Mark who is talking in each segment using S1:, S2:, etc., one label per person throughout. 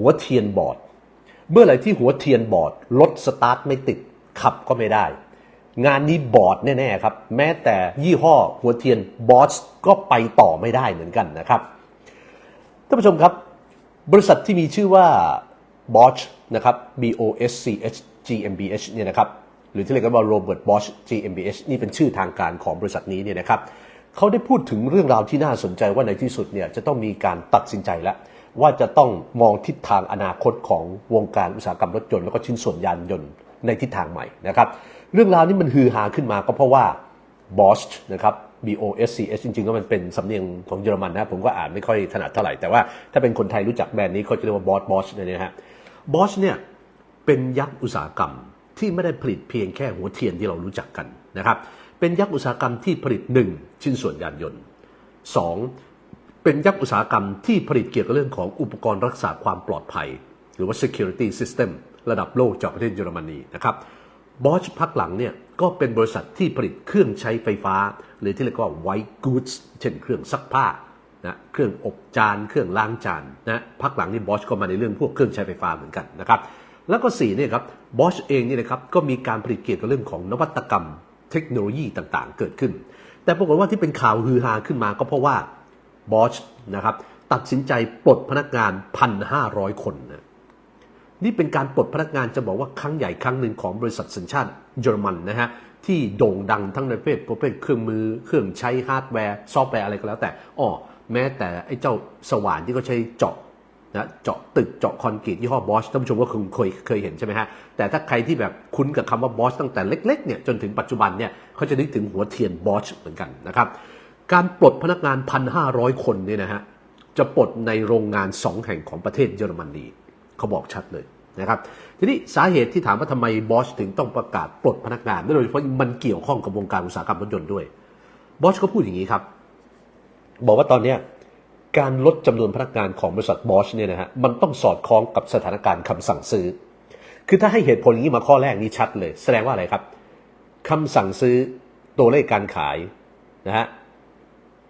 S1: หัวเทียนบอด เมื่อไหร่ที่หัวเทียนบอดรถสตาร์ทไม่ติดขับก็ไม่ได้ งานนี้บอดแน่ๆครับ แม้แต่ยี่ห้อหัวเทียนบอสก็ไปต่อไม่ได้เหมือนกันนะครับท่านผู้ชมครับ บริษัทที่มีชื่อว่า Bosch นะครับ B O S C H G M B H เนี่ยนะครับหรือที่เรียกกันว่า Robert Bosch GmbH นี่เป็นชื่อทางการของบริษัทนี้เนี่ยนะครับเขาได้พูดถึงเรื่องราวที่น่าสนใจว่าในที่สุดเนี่ยจะต้องมีการตัดสินใจแล้ว ว่าจะต้องมองทิศทางอนาคตของวงการอุตสาหกรรมรถยนต์แล้วก็ชิ้นส่วนยานยนต์ในทิศทางใหม่นะครับ เรื่องราวนี้มันฮือฮาขึ้นมาก็เพราะว่า Bosch นะครับ B O S C H จริงๆ ก็มันเป็นสำเนียงของเยอรมันนะผมก็อ่านไม่ค่อยถนัดเท่าไหร่ แต่ว่าถ้าเป็นคนไทยรู้จักแบรนด์นี้เขาจะเรียกว่า Bosch Bosch เนี่ยนะฮะ Bosch เนี่ยเป็นยักษ์อุตสาหกรรมที่ไม่ได้ผลิตเพียงแค่หัวเทียนที่เรารู้จักกันนะครับเป็นยักษ์อุตสาหกรรมที่ผลิต 1 ชิ้นส่วนยานยนต์ 2. เป็นยักษ์อุตสาหกรรมที่ผลิตเกี่ยวกับเรื่องของอุปกรณ์รักษาความปลอดภัย หรือว่า security system ระดับโลกจากประเทศเยอรมนีนะครับบอชพักหลังเนี่ยก็เป็นบริษัทที่ผลิตเครื่องใช้ไฟฟ้า หรือที่เรียกว่า white goods เช่นเครื่องซักผ้านะเครื่องอบจาน เครื่องล้างจานนะพักหลังนี่บอชก็มาในเรื่องพวกเครื่องใช้ไฟฟ้าเหมือนกันนะครับแล้วก็4เนี่ยครับบอชเองเนี่ยนะครับก็มีการผลิตเกี่ยวกับเรื่องของนวัตกรรม เทคโนโลยีต่างๆ เกิดขึ้น แต่ปรากฏว่าที่เป็นข่าวฮือฮาขึ้นมาก็เพราะว่า บอชนะครับตัดสินใจปลดพนักงาน 1,500 คนนะนี่เป็นการปลดพนักงานจะบอกว่าครั้งใหญ่ครั้งหนึ่งของบริษัทสัญชาติเยอรมันนะฮะที่โด่งดังทั้งในประเภทประเภทเครื่องมือเครื่องใช้ฮาร์ดแวร์ ซอฟต์แวร์อะไรก็แล้วแต่อ้อแม้แต่ไอ้เจ้าสว่านที่เขาใช้เจาะนะเจาะตึกเจาะคอนกรีตยี่ห้อบอชท่านผู้ชมก็คงเคยเคยเห็นใช่ไหมฮะแต่ถ้าใครที่แบบคุ้นกับคำว่าบอชตั้งแต่เล็กๆเนี่ยจนถึงปัจจุบันเนี่ยเขาจะนึกถึงหัวเทียนบอชเหมือนกันนะครับ การปลดพนักงาน 1,500 คนเนี่ยนะฮะจะปลดในโรงงานสองแห่งของประเทศเยอรมนีเขาบอกชัดเลยนะครับทีนี้สาเหตุที่ถามว่าทำไมบอชถึงต้องประกาศปลดพนักงานโดยเฉพาะมันเกี่ยวข้องกับวงการอุตสาหกรรมรถยนต์ด้วยบอชก็พูดอย่างนี้ครับ บอกว่าตอนนี้การลดจำนวนพนักงานของบริษัทบอชเนี่ยนะฮะมันต้องสอดคล้องกับสถานการณ์คำสั่งซื้อ คือถ้าให้เหตุผลอย่างนี้มาข้อแรกนี้ชัดเลย แสดงว่าอะไรครับคำสั่งซื้อตัวเลขการขายนะฮะ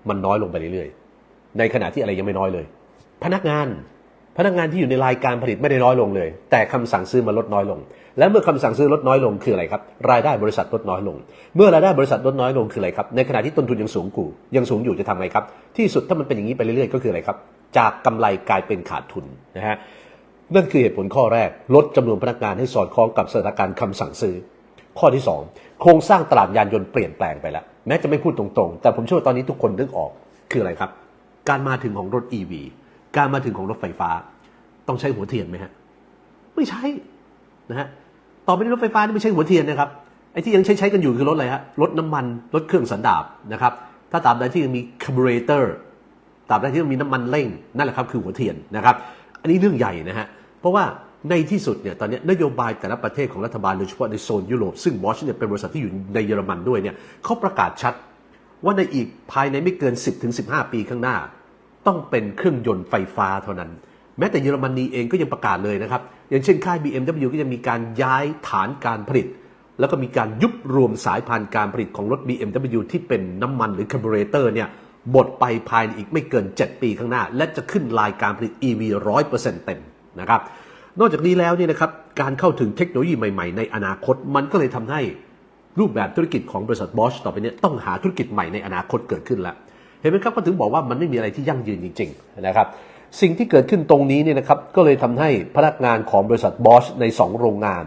S1: มันน้อยลงไปเรื่อยๆ ในขณะที่อะไรยังไม่น้อยเลย พนักงานพนักงานที่อยู่ในรายการผลิตไม่ได้น้อยลงเลย แต่คำสั่งซื้อมันลดน้อยลง และเมื่อคำสั่งซื้อลดน้อยลงคืออะไรครับ รายได้บริษัทลดน้อยลง เมื่อรายได้บริษัทลดน้อยลงคืออะไรครับ ในขณะที่ต้นทุนยังสูงกูยังสูงอยู่จะทำไงครับ ที่สุดถ้ามันเป็นอย่างนี้ไปเรื่อยๆ ก็คืออะไรครับ จากกำไรกลายเป็นขาดทุนนะฮะ นั่นคือเหตุผลข้อแรก ลดจำนวนพนักงานให้สอดคล้องกับสถานการณ์คำสั่งซื้อ ข้อที่ 2 โครงสร้างตลาดยานยนต์เปลี่ยนแปลงไปแล้ว แม้จะไม่พูดตรงๆ แต่ผมเชื่อว่าตอนนี้ทุกคนนึกออกคืออะไรครับ การมาถึงของรถ EV การมาถึงของรถไฟฟ้า ต้องใช้หัวเทียนไหมฮะไม่ใช่นะฮะต่อไปนี้รถไฟฟ้านี่ไม่ใช่หัวเทียนนะครับไอ้ที่ยังใช้ใช้กันอยู่คือรถอะไรฮะรถน้ำมันรถเครื่องสันดาบนะครับถ้าตามใดที่ยังมีคาร์บูเรเตอร์ตาบใดที่ยังมีน้ำมันเร่งนั่นแหละครับคือหัวเทียนนะครับ อันนี้เรื่องใหญ่นะฮะเพราะว่า ในที่สุดเนี่ยตอนนี้นโยบายแต่ละประเทศของรัฐบาลโดยเฉพาะในโซนยุโรปซึ่งบอชเนี่ยเป็นบริษัทที่อยู่ในเยอรมันด้วยเนี่ยเขาประกาศชัดว่าในอีกภายในไม่เกิน 10-15 ปีข้างหน้า ต้องเป็นเครื่องยนต์ไฟฟ้าเท่านั้น แม้แต่เยอรมนีเองก็ยังประกาศเลยนะครับ อย่างเช่นค่าย BMW ก็จะมีการย้ายฐานการผลิต แล้วก็มีการยุบรวมสายพันธุ์การผลิตของรถ BMW ที่เป็นน้ำมันหรือคาร์บูเรเตอร์เนี่ยหมดไปภายในอีกไม่เกิน 7 ปีข้างหน้า และจะขึ้นลายการผลิต EV 100%เต็มนะครับ นอกจากนี้แล้วเนี่ยนะครับการเข้าถึงเทคโนโลยีใหม่ ๆ ในอนาคตมันก็เลยทำให้รูปแบบธุรกิจของบริษัทบอชต่อไปนี้ต้องหาธุรกิจใหม่ในอนาคตเกิดขึ้นแล้ว เห็นไหมครับก็ถึงบอกว่ามันไม่มีอะไรที่ยั่งยืนจริง ๆ นะครับ สิ่งที่เกิดขึ้นตรงนี้เนี่ยนะครับก็เลยทำให้พนักงานของบริษัทบอชใน 2 โรงงาน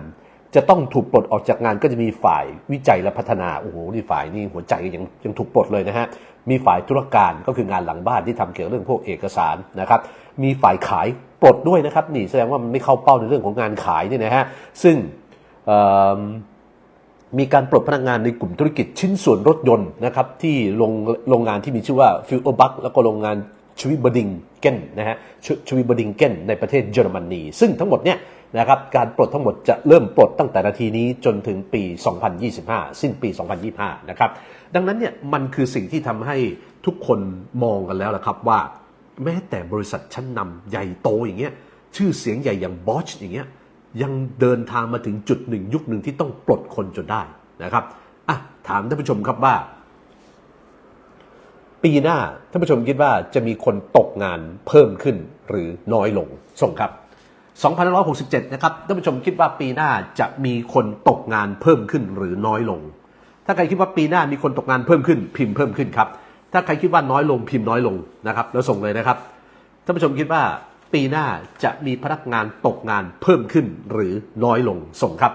S1: จะต้องถูกปลดออกจากงานก็จะมีฝ่ายวิจัยและพัฒนาโอ้โหนี่ฝ่ายนี่หัวใจยังยังถูกปลดเลยนะฮะมีฝ่ายธุรการก็คืองานหลังบ้านที่ทำเกี่ยวกับเรื่องพวกเอกสารนะครับมีฝ่ายขาย ปลดด้วยนะครับนี่แสดงว่ามันไม่เข้าเป้าในเรื่องของงานขายเนี่ยนะฮะซึ่งมีการปลดพนักงานในกลุ่มธุรกิจชิ้นส่วนรถยนต์นะครับที่โรงโรงงานที่มีชื่อว่าฟิลเออร์บักแล้วก็โรงงานชวิบดิงเกนนะฮะชชวิบดิงเกนในประเทศเยอรมนี ซึ่งทั้งหมดเนี่ยนะครับการปลดทั้งหมดจะเริ่มปลดตั้งแต่นาทีนี้จนถึงปี 2025 สิ้นปี 2025 นะครับ ดังนั้นเนี่ยมันคือสิ่งที่ทำให้ทุกคนมองกันแล้วละครับว่า แม้แต่บริษัทชั้นนำใหญ่โตอย่างเงี้ยชื่อเสียงใหญ่อย่างบอชอย่างเงี้ยยังเดินทางมาถึงจุดหนึ่งยุคหนึ่งที่ต้องปลดคนจนได้นะครับอะถามท่านผู้ชมครับว่า ปีหน้าท่านผู้ชมคิดว่าจะมีคนตกงานเพิ่มขึ้นหรือน้อยลงส่งครับ2567 นะครับท่านผู้ชมคิดว่าปีหน้าจะมีคนตกงานเพิ่มขึ้นหรือน้อยลง ถ้าใครคิดว่าปีหน้ามีคนตกงานเพิ่มขึ้น พิมพ์เพิ่มขึ้นครับ ถ้าใครคิดว่าน้อยลงพิมพ์น้อยลงนะครับ แล้วส่งเลยนะครับท่านผู้ชมคิดว่าปีหน้าจะมีพนักงานตกงานเพิ่มขึ้นหรือน้อยลงส่งครับ